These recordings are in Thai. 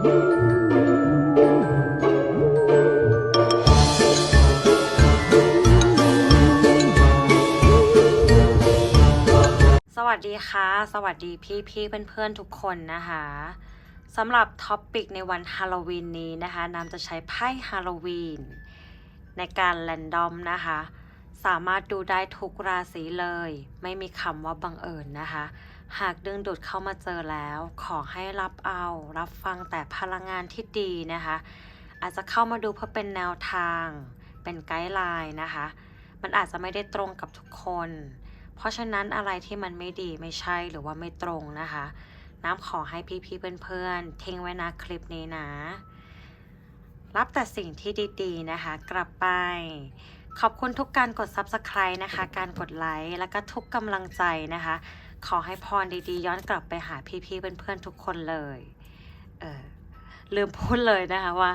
สวัสดีค่ะ สวัสดีพี่พี่ๆเพื่อนทุกคนนะคะสำหรับท็อปปิกในวันฮาโลวีนนี้นะคะน้ำจะใช้ไพ่ฮาโลวีนในการแรนดอมนะคะ สามารถดูได้ทุกราศีเลย ไม่มีคำว่าบังเอิญนะคะ หากดึงดูดเข้ามาเจอแล้ว ขอให้รับเอา รับฟังแต่พลังงานที่ดีนะคะ อาจจะเข้ามาดูเพื่อเป็นแนวทาง เป็นไกด์ไลน์นะคะ มันอาจจะไม่ได้ตรงกับทุกคน เพราะฉะนั้นอะไรที่มันไม่ดีไม่ใช่หรือว่าไม่ตรงนะคะ น้ำขอให้พี่ๆเพื่อนๆทิ้งไว้นะคลิปนี้นะรับแต่สิ่งที่ดีๆนะคะ กลับไป ขอบคุณทุกการกด Subscribe นะคะ การกดไลค์ แล้วก็ทุกกำลังใจนะคะ ขอให้พรดีๆ ย้อนกลับไปหาพี่ๆเพื่อนๆทุกคนเลยเออลืมพูดเลยนะคะว่า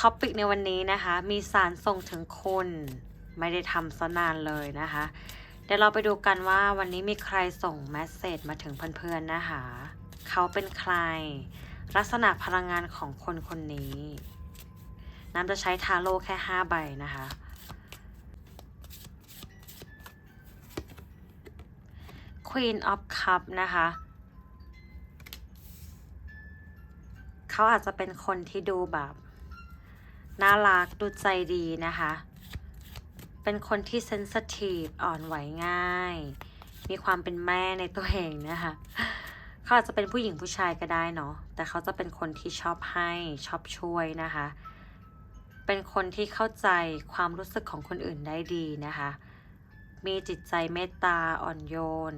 ท็อปิกในวันนี้นะคะ มีสารส่งถึงคุณไม่ได้ทำซะนานเลยนะคะ เดี๋ยวเราไปดูกันว่าวันนี้มีใครส่งแมสเซจมาถึงเพื่อนๆนะคะ เขาเป็นใคร ลักษณะพลังงานของคนคนนี้ น้ำจะใช้ทาโร่แค่ 5 ใบนะคะ Queen of Cup นะคะ เขาอาจจะเป็นคนที่ดูแบบน่ารักดูใจดีนะคะ เป็นคนที่เซนสทีฟอ่อนไหวง่าย มีความเป็นแม่ในตัวเองนะคะเขาอาจจะเป็นผู้หญิงผู้ชายก็ได้เนาะ แต่เขาจะเป็นคนที่ชอบให้ชอบช่วยนะคะ เป็นคนที่เข้าใจความรู้สึกของคนอื่นได้ดีนะคะ มีจิตใจเมตตาอ่อนโยน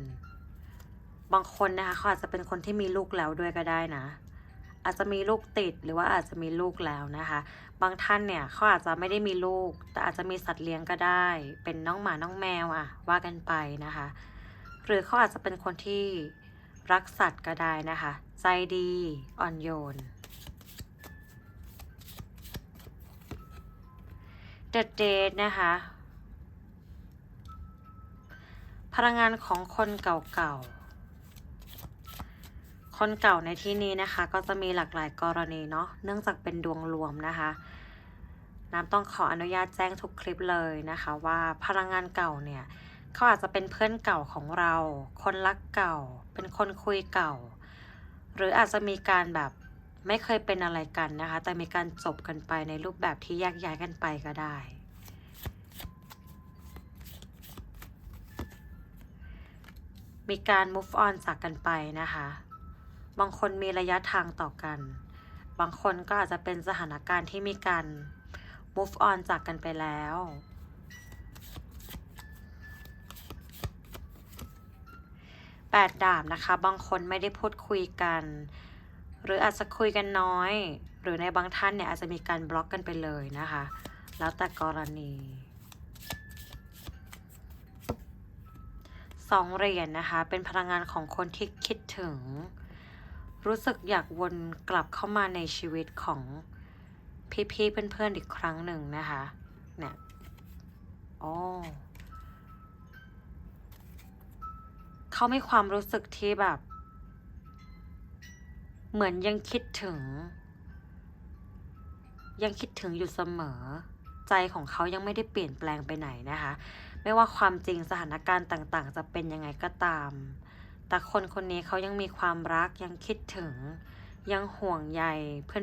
บางคนนะคะเขาอาจจะเป็นคนที่มีลูกแล้วด้วยก็ได้นะ อาจจะมีลูกติดหรือว่าอาจจะมีลูกแล้วนะคะ บางท่านเนี่ยเขาอาจจะไม่ได้มีลูก แต่อาจจะมีสัตว์เลี้ยงก็ได้ เป็นน้องหมาน้องแมวอะว่ากันไปนะคะ หรือเขาอาจจะเป็นคนที่รักสัตว์ก็ได้นะคะ ใจดีอ่อนโยน The Date นะคะ พลังงานของคนเก่าๆ คนเก่าในที่นี้นะคะ ก็จะมีหลากหลายกรณีเนาะ เนื่องจากเป็นดวงรวมนะคะ น้ำต้องขออนุญาตแจ้งทุกคลิปเลยนะคะ ว่าพลังงานเก่าเนี่ยเขาอาจจะเป็นเพื่อนเก่าของเรา คนรักเก่า เป็นคนคุยเก่า หรืออาจจะมีการแบบไม่เคยเป็นอะไรกันนะคะ แต่มีการจบกันไปในรูปแบบที่แยกย้ายกันไปก็ได้ มีการ move on จากกันไปนะคะ บางคนมีระยะทางต่อกัน บางคนก็อาจจะเป็นสถานการณ์ที่มีการ move on จากกันไปแล้ว แปดดาบนะคะ บางคนไม่ได้พูดคุยกัน หรืออาจจะคุยกันน้อย หรือในบางท่านเนี่ยอาจจะมีการบล็อกกันไปเลยนะคะ แล้วแต่กรณี ส องเหรียญนะคะ เป็นพลังงานของคนที่คิดถึง รู้สึกอยากวนกลับเข้ามาในชีวิตของพี่ๆเพื่อนๆอีกครั้งหนึ่งนะคะเนี่ยอ๋อเขามีความรู้สึกที่แบบ เหมือนยังคิดถึง ยังคิดถึงอยู่เสมอ ใจของเขายังไม่ได้เปลี่ยนแปลงไปไหนนะคะ ไม่ว่าความจริงสถานการณ์ต่างๆ จะเป็นยังไงก็ตาม แต่คนคนนี้เขายังมีความรักยังคิดถึง ยังห่วงใย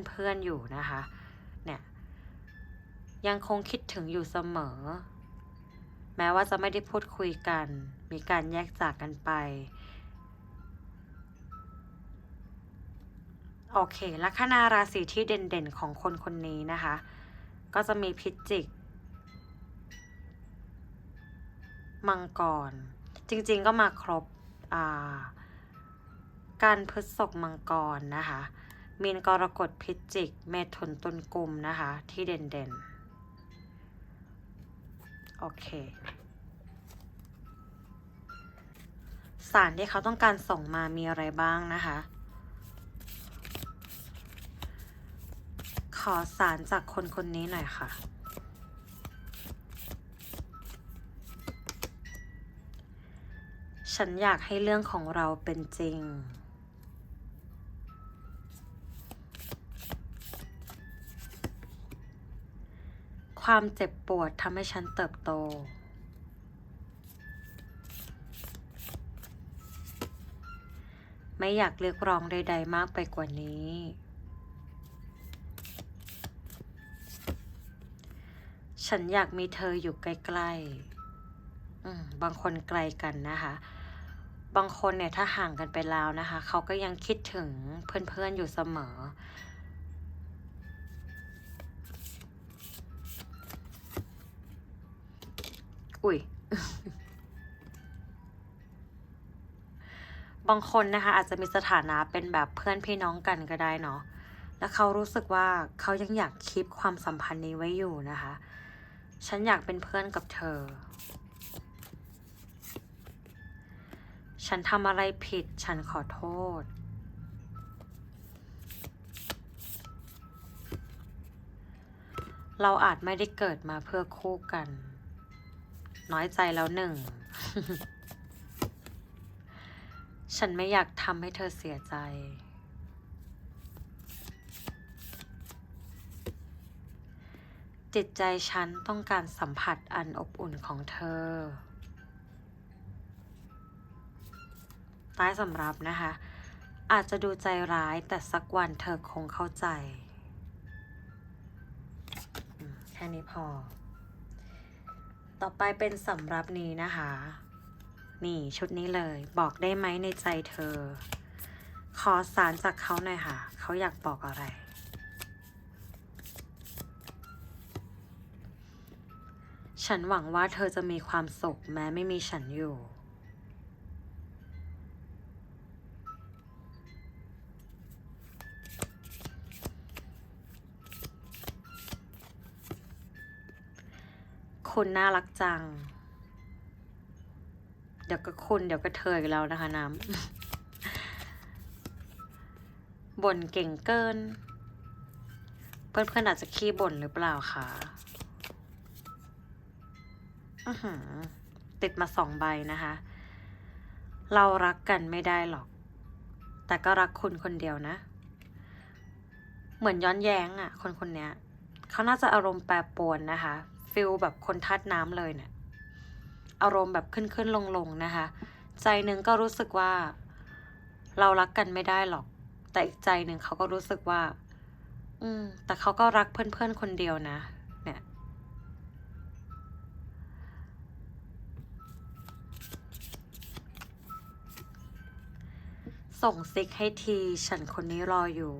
เพื่อนๆอยู่นะคะ เนี่ย ยังคงคิดถึงอยู่เสมอ แม้ว่าจะไม่ได้พูดคุยกัน มีการแยกจากกันไปโอเค ลัคนาราศีที่เด่นๆของคนคนนี้นะคะ ก็จะมีพิจิก มังกร จริงๆก็มาครบาการพฤษภมังกรนะคะ มีนกรกฎพิจิก เมถุนตุลกุมนะคะ ที่เด่นๆ โอเคสารที่เขาต้องการส่งมามีอะไรบ้างนะคะ ขอสารจากคนคนนี้หน่อยค่ะ ฉันอยากให้เรื่องของเราเป็นจริง ความเจ็บปวดทำให้ฉันเติบโต ไม่อยากเรียกร้องใด ๆ มากไปกว่านี้ ฉันอยากมีเธออยู่ใกล้ ๆบางคนไกลกันนะคะ บางคนเนี่ยถ้าห่างกันไปแล้วนะคะ เขาก็ยังคิดถึงเพื่อนๆอยู่เสมอ อุ้ยบางคนนะคะอาจจะมีสถานะเป็นแบบเพื่อนพี่น้องกันก็ได้เนาะ แล้วเขารู้สึกว่าเขายังอยากคีปความสัมพันธ์นี้ไว้อยู่นะคะ ฉันอยากเป็นเพื่อนกับเธอ ฉันทำอะไรผิด ฉันขอโทษ เราอาจไม่ได้เกิดมาเพื่อคู่กัน น้อยใจแล้วหนึ่ง ฉันไม่อยากทำให้เธอเสียใจ จิตใจฉันต้องการสัมผัสอันอบอุ่นของเธอ ต้ายสำรับนะคะ อาจจะดูใจร้ายแต่สักวันเธอคงเข้าใจ แค่นี้พอ ต่อไปเป็นสำรับนี้นะคะ นี่ชุดนี้เลยบอกได้ไหมในใจเธอ ขอสารจากเขาหน่อยค่ะ เขาอยากบอกอะไรฉันหวังว่าเธอจะมีความสุขแม้ไม่มีฉันอยู่ คุณน่ารักจัง เดี๋ยวก็คุณเดี๋ยวก็เธออีกแล้วนะคะน้ำบ่นเก่งเกิน เพื่อนๆอาจจะขี้บ่นหรือเปล่าคะติดมาสองใบนะคะ เรารักกันไม่ได้หรอก แต่ก็รักคุณคนเดียวนะ เหมือนย้อนแย้งอะ่ะ คนคนเนี้ยเขาน่าจะอารมณ์แปรปรวนนะคะ ฟิลแบบคนทัดน้ำเลยเนี่ยอารมณ์แบบขึ้นขึ้นลงลงนะคะ ใจหนึ่งก็รู้สึกว่า เรารักกันไม่ได้หรอก แต่อีกใจหนึ่งเขาก็รู้สึกว่า อืม แต่เขาก็รักเพื่อนๆคนเดียวนะ เนี่ย ส่งซิกให้ทีฉันคนนี้รออยู่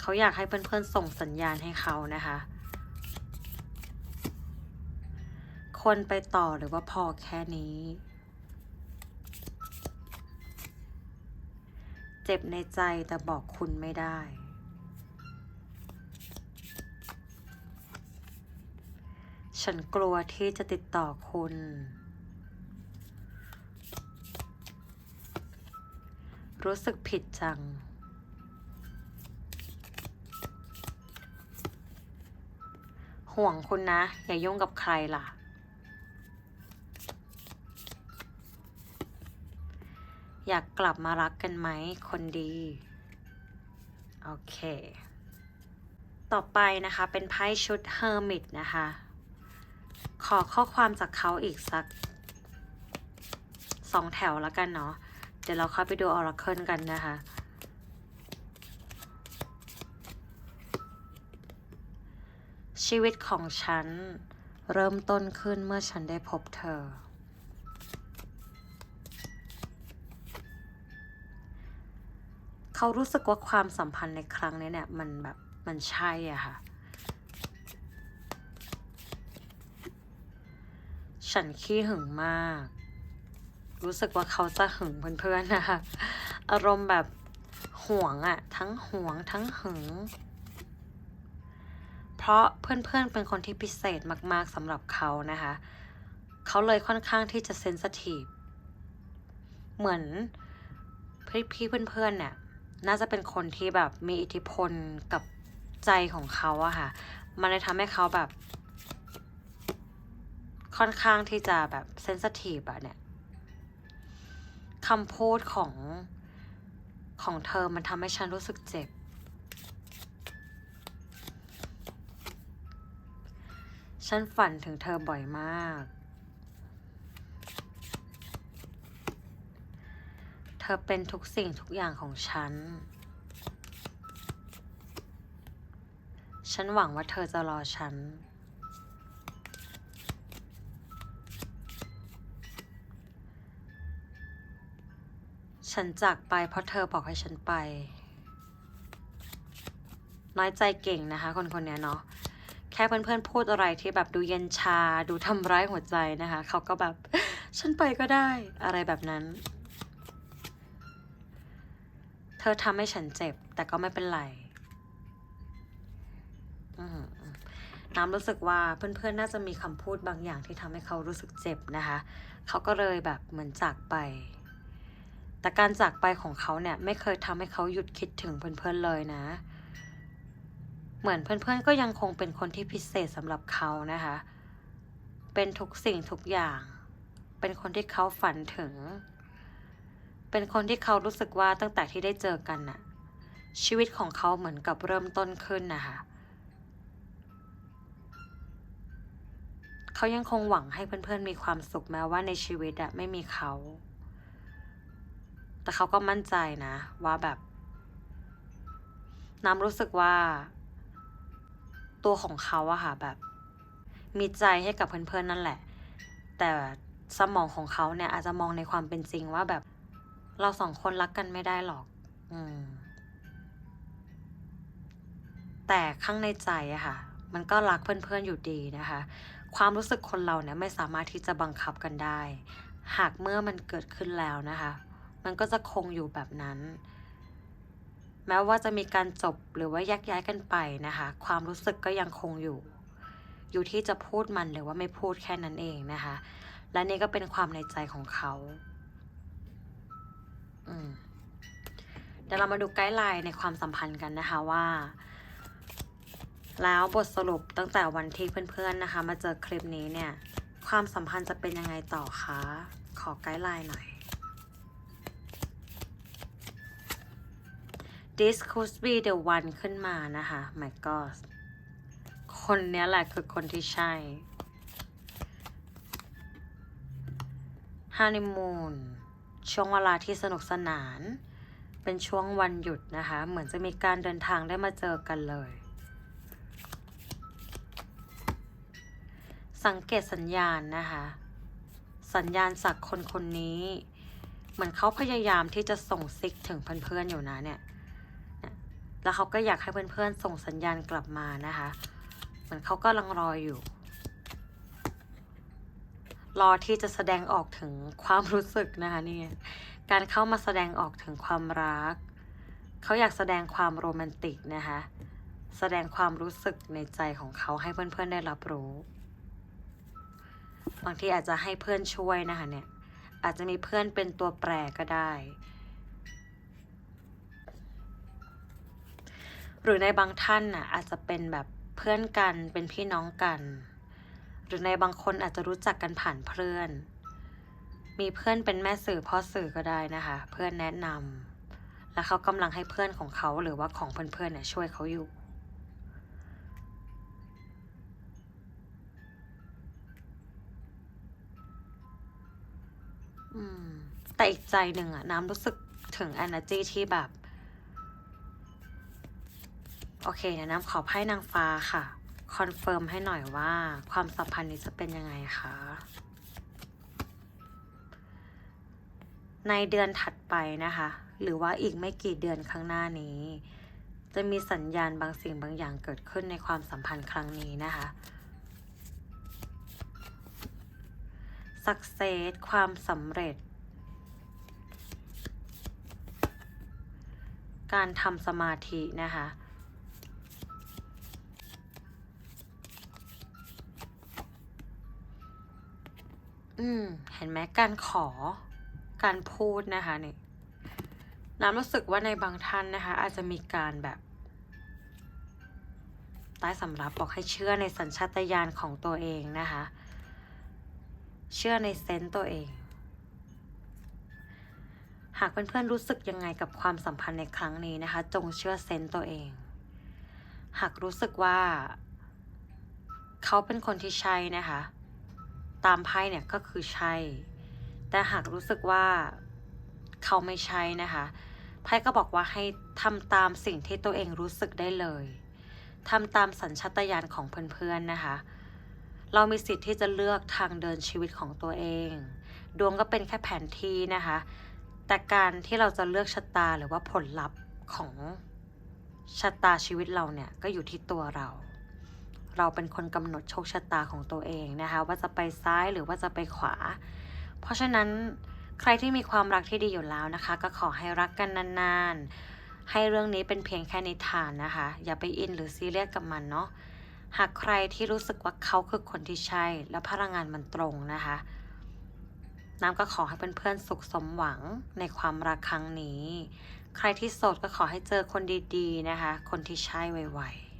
เขาอยากให้เพื่อนๆส่งสัญญาณให้เขานะคะ ควรไปต่อหรือว่าพอแค่นี้ เจ็บในใจแต่บอกคุณไม่ได้ ฉันกลัวที่จะติดต่อคุณ รู้สึกผิดจังห่วงคุณนะ อย่ายุ่งกับใครล่ะ อยากกลับมารักกันไหมคนดี โอเค ต่อไปนะคะเป็นไพ่ชุดเฮอร์มิตนะคะ ขอข้อความจากเขาอีกสักสองแถวแล้วกันเนาะ เดี๋ยวเราเข้าไปดูออร์เคิลกันนะคะ ชีวิตของฉันเริ่มต้นขึ้นเมื่อฉันได้พบเธอ เขารู้สึกว่าความสัมพันธ์ในครั้งนี้เนี่ยมันแบบมันใช่อะค่ะ ฉันขี้หึงมาก รู้สึกว่าเขาจะหึงเพื่อนๆนะคะอารมณ์แบบห่วงอะทั้งห่วงทั้งหึง เพราะเพื่อนๆเป็นคนที่พิเศษมากๆสำหรับเขานะคะ เขาเลยค่อนข้างที่จะเซนสทีฟเหมือนพี่ๆเพื่อนๆเนี่ย น่าจะเป็นคนที่แบบมีอิทธิพลกับใจของเขาอะค่ะ มันเลยทำให้เขาแบบ ค่อนข้างที่จะแบบเซนสทีฟอะเนี่ยคำพูดของของเธอมันทำให้ฉันรู้สึกเจ็บ ฉันฝันถึงเธอบ่อยมาก เธ อเป็นทุกสิ่งทุกอย่างของฉัน ฉันหวังว่าเธอจะรอฉัน ฉันจากไปเพราะเธอบอกให้ฉันไป น้อยใจเก่งนะคะ คนคนนี้เนาะ แค่เพื่อนๆพูดอะไรที่แบบดูเย็นชา ดูทำร้ายหัวใจนะคะ เขาก็แบบ ฉันไปก็ได้อะไรแบบนั้น เธอทำให้ฉันเจ็บ แต่ก็ไม่เป็นไรน้ำรู้สึกว่าเพื่อนๆ น่าจะมีคำพูดบางอย่างที่ทำให้เขารู้สึกเจ็บนะคะ เขาก็เลยแบบเหมือนจากไป แต่การจากไปของเขาเนี่ยไม่เคยทำให้เขาหยุดคิดถึงเพื่อนๆ เลยนะ เหมือนเพื่อนๆ ก็ยังคงเป็นคนที่พิเศษสำหรับเขานะคะ เป็นทุกสิ่งทุกอย่าง เป็นคนที่เขาฝันถึง เป็นคนที่เขารู้สึกว่าตั้งแต่ที่ได้เจอกันน่ะ ชีวิตของเขาเหมือนกับเริ่มต้นขึ้นนะคะเขายังคงหวังให้เพื่อนๆมีความสุขแม้ว่าในชีวิตอะไม่มีเขา แต่เขาก็มั่นใจนะ ว่าแบบ น้ำรู้สึกว่า ตัวของเขาอะค่ะแบบ มีใจให้กับเพื่อนๆนั่นแหละ แต่สมองของเขาเนี่ยอาจจะมองในความเป็นจริงว่าแบบ เราสองคนรักกันไม่ได้หรอก อืม แต่ข้างในใจอะค่ะ มันก็รักเพื่อนๆอยู่ดีนะคะ ความรู้สึกคนเราเนี่ยไม่สามารถที่จะบังคับกันได้ หากเมื่อมันเกิดขึ้นแล้วนะคะ มันก็จะคงอยู่แบบนั้น แม้ว่าจะมีการจบหรือว่าแยกย้ายกันไปนะคะ ความรู้สึกก็ยังคงอยู่ อยู่ที่จะพูดมันหรือว่าไม่พูดแค่นั้นเองนะคะ และนี่ก็เป็นความในใจของเขา เดี๋ยวเรามาดูไกด์ไลน์ในความสัมพันธ์กันนะคะว่า แล้วบทสรุปตั้งแต่วันที่เพื่อนๆนะคะ มาเจอคลิปนี้เนี่ย ความสัมพันธ์จะเป็นยังไงต่อคะขอไกด์ไลน์หน่อย This could be the one ขึ้นมานะคะ my god คนนี้แหละคือคนที่ใช่ฮันนีมูน ช่วงเวลาที่สนุกสนาน เป็นช่วงวันหยุดนะคะ เหมือนจะมีการเดินทางได้มาเจอกันเลย สังเกตสัญญาณนะคะ สัญญาณจากคนคนนี้ เหมือนเขาพยายามที่จะส่งซิกถึงเพื่อนๆอยู่นะเนี่ย แล้วเขาก็อยากให้เพื่อนๆส่งสัญญาณกลับมานะคะ เหมือนเขาก็ลังรออยู่ รอที่จะแสดงออกถึงความรู้สึกนะคะนี่การเข้ามาแสดงออกถึงความรัก เขาอยากแสดงความโรแมนติกนะคะแสดงความรู้สึกในใจของเขาให้เพื่อนๆได้รับรู้ บางทีอาจจะให้เพื่อนช่วยนะคะเนี่ยอาจจะมีเพื่อนเป็นตัวแปรก็ได้ หรือในบางท่านน่ะอาจจะเป็นแบบเพื่อนกันเป็นพี่น้องกัน รือในบางคนอาจจะรู้จักกันผ่านเพื่อน มีเพื่อนเป็นแม่สื่อพ่อสื่อก็ได้นะคะ เพื่อนแนะนำและเขากำลังให้เพื่อนของเขาหรือว่าของเพื่อนๆเนี่ยช่วยเขาอยู่อืมแต่อีกใจหนึ่งอะน้ำรู้สึกถึง energy ที่แบบ โอเคเดี๋ยวน้ำขอไพ่นางฟ้าค่ะ คอนเฟิร์มให้หน่อยว่า ความสัมพันธ์นี้จะเป็นยังไงคะ ในเดือนถัดไปนะคะ หรือว่าอีกไม่กี่เดือนข้างหน้านี้ จะมีสัญญาณบางสิ่งบางอย่างเกิดขึ้นในความสัมพันธ์ครั้งนี้นะคะสักเซสความสำเร็จ การทำสมาธินะคะ อืม เห็นไหมการขอ การพูดนะคะเนี่ยน้ำรู้สึกว่าในบางท่านนะคะ อาจจะมีการแบบใต้สำรับบอกให้เชื่อในสัญชาตญาณของตัวเองนะคะ เชื่อในเซนต์ตัวเอง หากเพื่อนๆรู้สึกยังไงกับความสัมพันธ์ในครั้งนี้นะคะ จงเชื่อเซนต์ตัวเอง หากรู้สึกว่า เขาเป็นคนที่ใช่นะคะ ตามไพ่เนี่ยก็คือใช่ แต่หากรู้สึกว่าเขาไม่ใช่นะคะไพ่ก็บอกว่าให้ทำตามสิ่งที่ตัวเองรู้สึกได้เลยทำตามสัญชาตญาณของเพื่อนๆนะคะ เรามีสิทธิ์ที่จะเลือกทางเดินชีวิตของตัวเอง ดวงก็เป็นแค่แผนที่นะคะ แต่การที่เราจะเลือกชะตาหรือว่าผลลัพธ์ของชะตาชีวิตเราเนี่ยก็อยู่ที่ตัวเรา เราเป็นคนกำหนดโชคชะตาของตัวเองนะคะ ว่าจะไปซ้ายหรือว่าจะไปขวา เพราะฉะนั้นใครที่มีความรักที่ดีอยู่แล้วนะคะ ก็ขอให้รักกันนานๆ ให้เรื่องนี้เป็นเพียงแค่นิทานนะคะ อย่าไปอินหรือซีเรียสกับมันเนาะหากใครที่รู้สึกว่าเขาคือคนที่ใช่ และพลังงานมันตรงนะคะ น้ำก็ขอให้เพื่อนๆสุขสมหวังในความรักครั้งนี้ ใครที่โสดก็ขอให้เจอคนดีๆนะคะ คนที่ใช่ไวๆ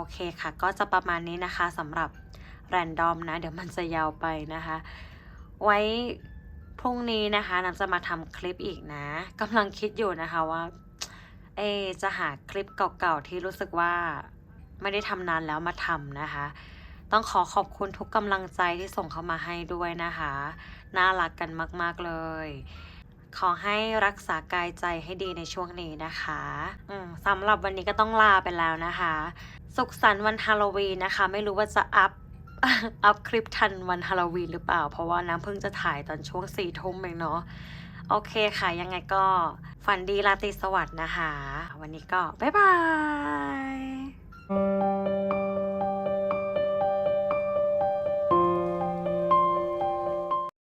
โอเคค่ะ ก็จะประมาณนี้นะคะสำหรับแรนดอมนะ เดี๋ยวมันจะยาวไปนะคะ ไว้พรุ่งนี้นะคะน้ำจะมาทำคลิปอีกนะกำลังคิดอยู่นะคะว่า เอ จะหาคลิปเก่าๆ ที่รู้สึกว่าไม่ได้ทำนานแล้วมาทำนะคะ ต้องขอขอบคุณทุกกำลังใจที่ส่งเข้ามาให้ด้วยนะคะ น่ารักกันมากๆเลย ขอให้รักษากายใจให้ดีในช่วงนี้นะคะสำหรับวันนี้ก็ต้องลาไปแล้วนะคะ สุขสันต์วันฮาโลวีนนะคะ ไม่รู้ว่าจะอัพอัพคลิปทันวันฮาโลวีนหรือเปล่า เพราะว่าน้ำเพิ่งจะถ่ายตอนช่วงสี่ทุ่มเองเนาะโอเคค่ะ ยังไงก็ฝันดีราตรีสวัสดิ์นะคะ วันนี้ก็ บ๊ายบาย